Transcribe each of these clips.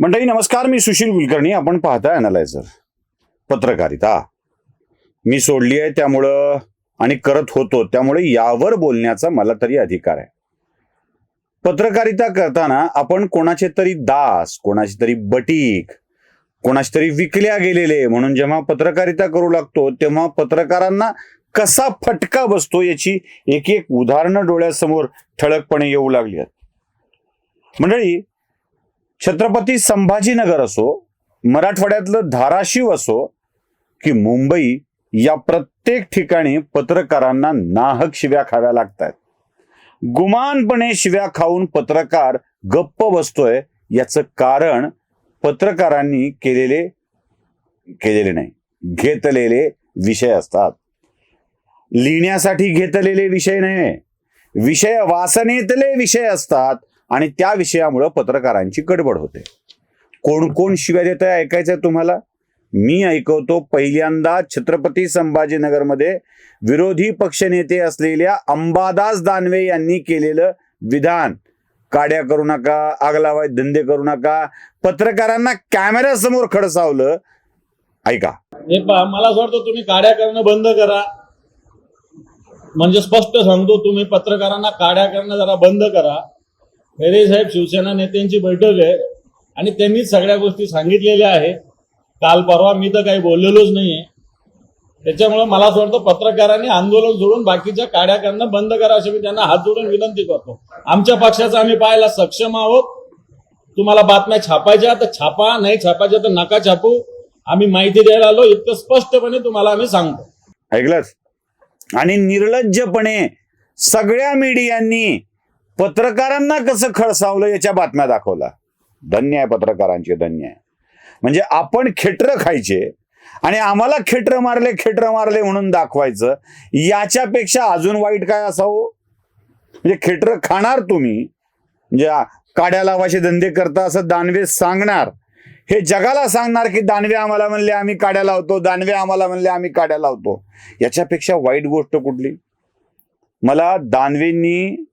मंडळी नमस्कार मी सुशील कुलकर्णी. आपण पाहता अनालायझर पत्रकारिता. मी सोडली आहे त्यामुळं आणि करत होतो. त्यामुळे यावर बोलण्याचा मला तरी अधिकार आहे. पत्रकारिता करताना आपण कोणाचे तरी दास कोणाचे तरी बटीक कोणाचे तरी विकल्या गेलेले म्हणून जेव्हा पत्रकारिता करू लागतो तेव्हा पत्रकारांना कसा फटका बसतो याची एक एक उदाहरणं डोळ्यासमोर ठळकपणे येऊ लागली आहेत. मंडळी छत्रपती संभाजीनगर असो मराठवाड्यातलं धाराशिव असो की मुंबई या प्रत्येक ठिकाणी पत्रकारांना नाहक शिव्या खाव्या लागतात गुमानपणे शिव्या खाऊन पत्रकार गप्प बसतोय याचं कारण पत्रकारांनी केलेले केलेले नाही घेतलेले विषय असतात. लिहिण्यासाठी घेतलेले विषय नाही विषय वासनेतले विषय असतात. आणि त्या विषयामुळं पत्रकारांची गडबड होते. कोण कोण शिव्या देत आहे ऐकायचंय तुम्हाला? मी ऐकवतो पहिल्यांदा छत्रपती संभाजीनगरमध्ये विरोधी पक्षनेते असलेल्या अंबादास दानवे यांनी केलेलं विधान. काड्या करू नका आग लावाय धंदे करू नका. पत्रकारांना कॅमेऱ्यासमोर खडसावलं. ऐका. हे पहा मला असं वाटतं तुम्ही काड्या करणं बंद करा. म्हणजे स्पष्ट सांगतो तुम्ही पत्रकारांना काड्या करणं जरा बंद करा. खैरे साहेब शिवसेना नेत्यांची बैठक आहे आणि त्यांनीच सगळ्या गोष्टी सांगितलेल्या आहेत. काल परवा मी तर काही बोललेलोच नाहीये. त्याच्यामुळे मला असं वाटतं पत्रकारांनी आंदोलन सोडून बाकीच्या काड्याकांना बंद करा अशी मी त्यांना हात जोडून विनंती करतो. आमच्या पक्षाचं आम्ही पाहायला सक्षम आहोत. तुम्हाला बातम्या छापायच्या तर छापा नाही छापायच्या तर नका छापू. आम्ही माहिती द्यायला आलो इतकं स्पष्टपणे तुम्हाला आम्ही सांगतो. ऐकलंच आणि निर्लज्जपणे सगळ्या मीडियांनी पत्रकारांना कसं खळसावलं याच्या बातम्या दाखवला. धन्य आहे पत्रकारांचे धन्य आहे. म्हणजे आपण खेटर खायचे आणि आम्हाला खेटर मारले खेटर मारले म्हणून दाखवायचं याच्यापेक्षा अजून वाईट काय असावं? म्हणजे खेटर खाणार तुम्ही म्हणजे काड्या लावायचे धंदे करता असं दानवे सांगणार. हे जगाला सांगणार की दानवे आम्हाला म्हणले आम्ही काड्या लावतो दानवे आम्हाला म्हणले आम्ही काड्या लावतो. याच्यापेक्षा वाईट गोष्ट कुठली? मला दानवेंनी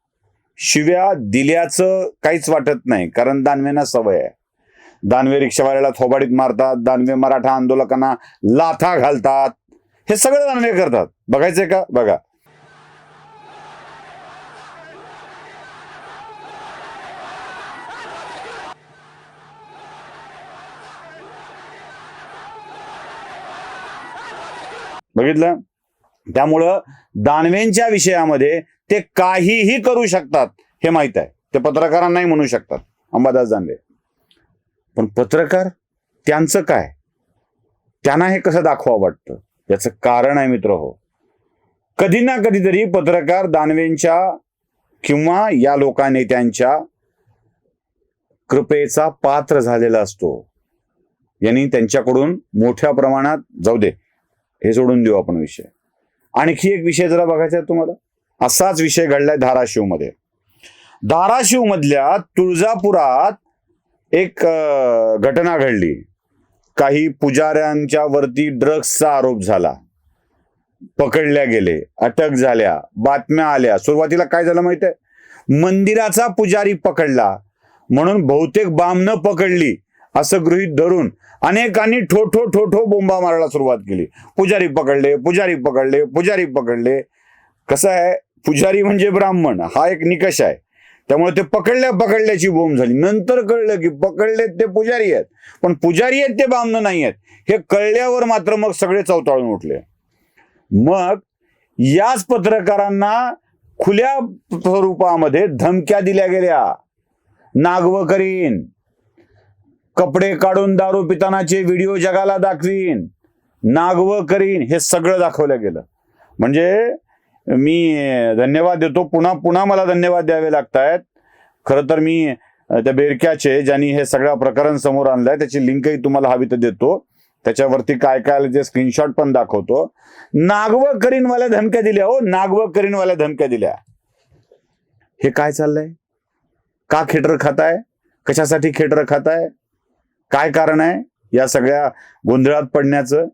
शिव्या दिल्याचं काहीच वाटत नाही कारण दानवेंना सवय आहे. दानवे रिक्षावाल्याला थोबाडीत मारतात दानवे मराठा आंदोलकांना लाथा घालतात. हे सगळं दानवे करतात. बघायचंय का? बघा. बघितलं? त्यामुळं दानवेंच्या विषयामध्ये ते काहीही करू शकतात हे माहीत आहे. ते पत्रकारांनाही म्हणू शकतात. अंबादास दानवे. पण पत्रकार त्यांचं काय? त्यांना हे कसं दाखवा वाटतं? याचं कारण आहे मित्र हो. कधी ना कधीतरी पत्रकार दानवेंच्या किंवा या लोकाने त्यांच्या कृपेचा पात्र झालेला असतो. यांनी त्यांच्याकडून मोठ्या प्रमाणात जाऊ दे. हे सोडून देऊ आपण विषय. आणखी एक विषय जरा बघायचा आहे तुम्हाला. असाच विषय घडलाय धाराशिवमध्ये धाराशिव मधल्या तुळजापुरात एक घटना घडली. काही पुजाऱ्यांच्या वरती ड्रग्सचा आरोप झाला. पकडल्या गेले अटक झाल्या बातम्या आल्या. सुरुवातीला काय झालं माहिती आहे? मंदिराचा पुजारी पकडला. म्हणून बहुतेक बामनं पकडली. असं गृहीत धरून अनेकांनी ठोठो ठोठो बोंबा मारायला सुरुवात केली. पुजारी पकडले पुजारी पकडले पुजारी पकडले. कसं आहे? पुजारी म्हणजे ब्राह्मण. हा एक निकष आहे. त्यामुळे ते पकडल्या पकडल्याची बोंब झाली. नंतर कळलं की पकडलेत ते पुजारी आहेत. पण पुजारी आहेत ते ब्राह्मण नाही आहेत. हे कळल्यावर मात्र मग सगळे चवताळून उठले. मग याच पत्रकारांना खुल्या स्वरूपामध्ये धमक्या दिल्या गेल्या. नागव करीन कपडे काढून दारू पितानाचे व्हिडिओ जगाला दाखवीन नागव करीन हे सगळं दाखवलं गेलं. म्हणजे मी धन्यवाद देतो. पुन्हा पुन्हा मला धन्यवाद द्यावे लागत आहेत खरं तर मी त्या बेरक्याचे ज्यांनी हे सगळं प्रकरण समोर आणलंय त्याची लिंकही तुम्हाला हवी तर देतो. त्याच्यावरती काय काय आलं ते स्क्रीनशॉट पण दाखवतो. नागव करीनवाल्या धमक्या दिल्या हो नागव करीनवाल्या धमक्या दिल्या. हे काय चाललंय? का खेटर खाताय? कशासाठी खेटर खाताय? काय कारण आहे? या सगळ्या गोंधळात पडण्याचं?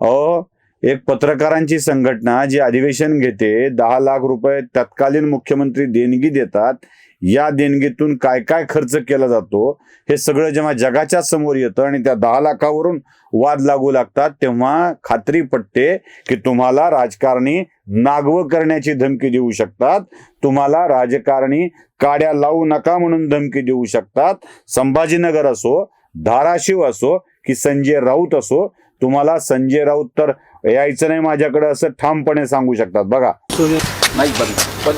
अहो एक पत्रकारांची संघटना जी अधिवेशन घेते दहा लाख रुपये तत्कालीन मुख्यमंत्री देणगी देतात या देणगीतून काय काय खर्च केला जातो हे सगळं जेव्हा जगाच्या समोर येतं आणि त्या दहा लाखावरून वाद लागू लागतात तेव्हा खात्री पटते की तुम्हाला राजकारणी नागवं करण्याची धमकी देऊ शकतात तुम्हाला राजकारणी काड्या लावू नका म्हणून धमकी देऊ शकतात. संभाजीनगर असो धाराशिव असो की संजय राऊत असो तुम्हाला संजय राऊत तर यायचं नाही माझ्याकडे असं ठामपणे सांगू शकतात. बघा. माइक बंद. पर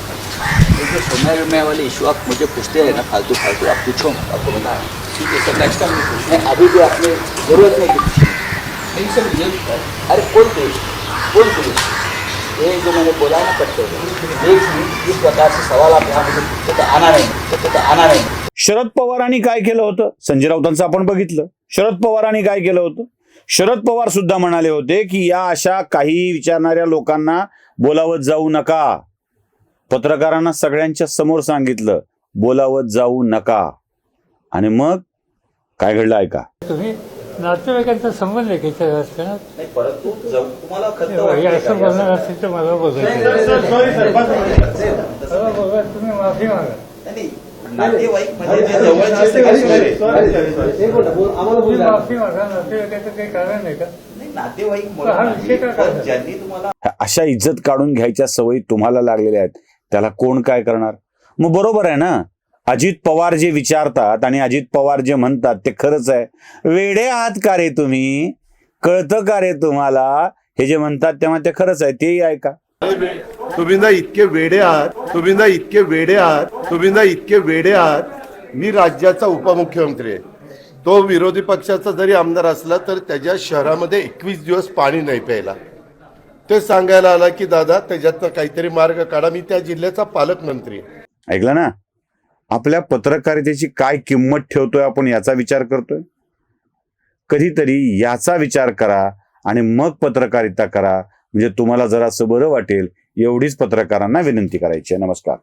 ये जो सोना विमा वाले इशू आप मुझे पूछते हैं ना फालतू फालतू. आप पूछो मत, आपको बता ठीक है सर नेक्स्ट टाइम नहीं अभी भी आपने जरूरत नहीं की नहीं सर ये अरे कोई पुलिस कोई पुलिस ये जो मैंने बोला ना करते हुए एक मिनट इस प्रकार से सवाल आप यहाँ मुझे पूछते तो आना नहीं पूछते तो आना नहीं. शरद पवारांनी काय केलं होतं संजय राऊतांचं आपण बघितलं शरद पवारांनी काय केलं होतं शरद पवार सुद्धा म्हणाले होते की या अशा काही विचारणाऱ्या लोकांना बोलावत जाऊ नका पत्रकारांना सगळ्यांच्या समोर सांगितलं बोलावत जाऊ नका आणि मग काय घडलं ऐका तुम्ही नातेवाईकांचा संबंध आहे हे असं बोलणार असेल तर मला बघायचं मला बघा तुम्ही माफी मागा नातेवाईक म्हणजे जे जवळचे सगळे तुम्ही माफी मागा नातेवाईकाचं काही कारण आहे का? नातेवाईक पण विषय का काढला? ज्यांनी तुम्हाला ह्या अशा इज्जत काढून घ्यायच्या सवयी तुम्हाला लागलेल्या आहेत. त्याला कोण काय करणार? मग बरोबर आहे ना? अजित पवार जे विचारतात आणि अजित पवार जे म्हणतात ते खरंच आहे. वेडे आहात का रे तुम्ही? कळतं का रे तुम्हाला? हे जे म्हणतात तेव्हा ते खरंच आहे तेही ऐका तुम्ही ना इतके वेडे आहात तुम्ही ना इतके वेडे आहात तुम्ही ना इतके वेडे आहात. मी राज्याचा उपमुख्यमंत्री आहे. तो विरोधी पक्षाचा जरी आमदार असला तर त्याच्या शहरामध्ये एकवीस दिवस पाणी नाही प्यायला. ते सांगायला आला की दादा त्याच्यातनं काहीतरी मार्ग काढा. मी त्या जिल्ह्याचा पालकमंत्री ऐकलं ना? आपल्या पत्रकारितेची काय किंमत ठेवतोय आपण याचा विचार करतोय? कधीतरी याचा विचार करा आणि मग पत्रकारिता करा. म्हणजे तुम्हाला जरासं बरं वाटेल. एवढीच पत्रकारांना विनंती करायची आहे. नमस्कार.